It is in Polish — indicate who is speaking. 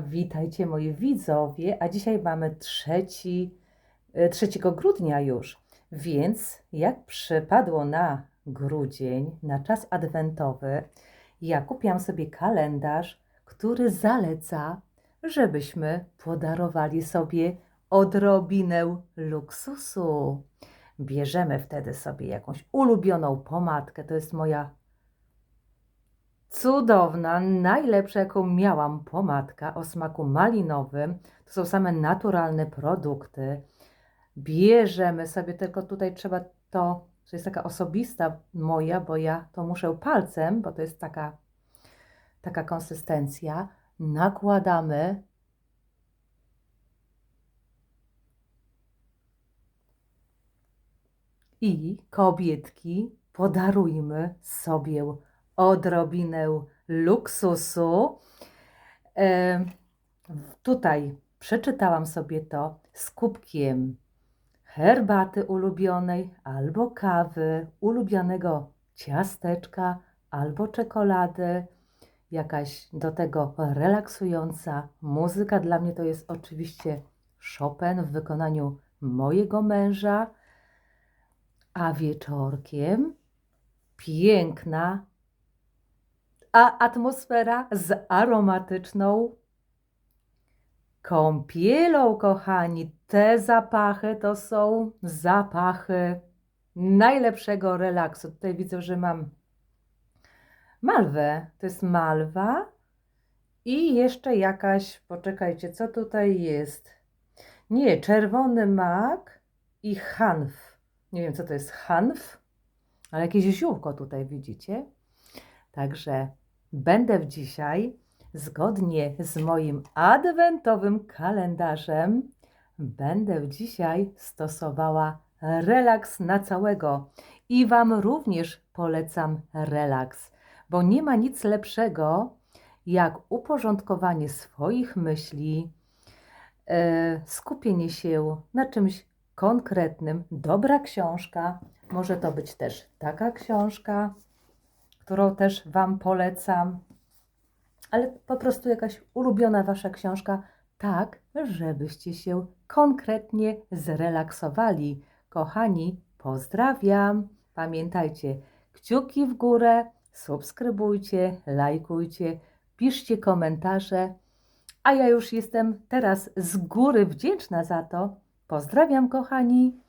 Speaker 1: Witajcie moi widzowie, a dzisiaj mamy trzeci, e, 3 grudnia już, więc jak przypadło na grudzień, na czas adwentowy, ja kupiłam sobie kalendarz, który zaleca, żebyśmy podarowali sobie odrobinę luksusu. Bierzemy wtedy sobie jakąś ulubioną pomadkę, to jest moja Cudowna, najlepsza jaką miałam pomadka o smaku malinowym. To są same naturalne produkty. Bierzemy sobie, tylko tutaj trzeba to, to jest taka osobista moja, bo ja to muszę palcem, bo to jest taka, taka konsystencja. Nakładamy i kobietki podarujmy sobie odrobinę luksusu. Tutaj przeczytałam sobie to z kubkiem herbaty ulubionej, albo kawy, ulubionego ciasteczka, albo czekolady, jakaś do tego relaksująca muzyka. Dla mnie to jest oczywiście Chopin w wykonaniu mojego męża, a wieczorkiem piękna a atmosfera z aromatyczną kąpielą, kochani. Te zapachy to są zapachy najlepszego relaksu. Tutaj widzę, że mam malwę. To jest malwa i jeszcze jakaś, poczekajcie, co tutaj jest? Nie, czerwony mak i hanf. Nie wiem, co to jest hanf, ale jakieś ziółko tutaj widzicie. Także Będę dzisiaj, zgodnie z moim adwentowym kalendarzem, będę dzisiaj stosowała relaks na całego. I Wam również polecam relaks, bo nie ma nic lepszego jak uporządkowanie swoich myśli, e, skupienie się na czymś konkretnym. Dobra książka, może to być też taka książka, którą też Wam polecam, ale po prostu jakaś ulubiona Wasza książka, tak, żebyście się konkretnie zrelaksowali. Kochani, pozdrawiam. Pamiętajcie, kciuki w górę, subskrybujcie, lajkujcie, piszcie komentarze. A ja już jestem teraz z góry wdzięczna za to. Pozdrawiam, kochani.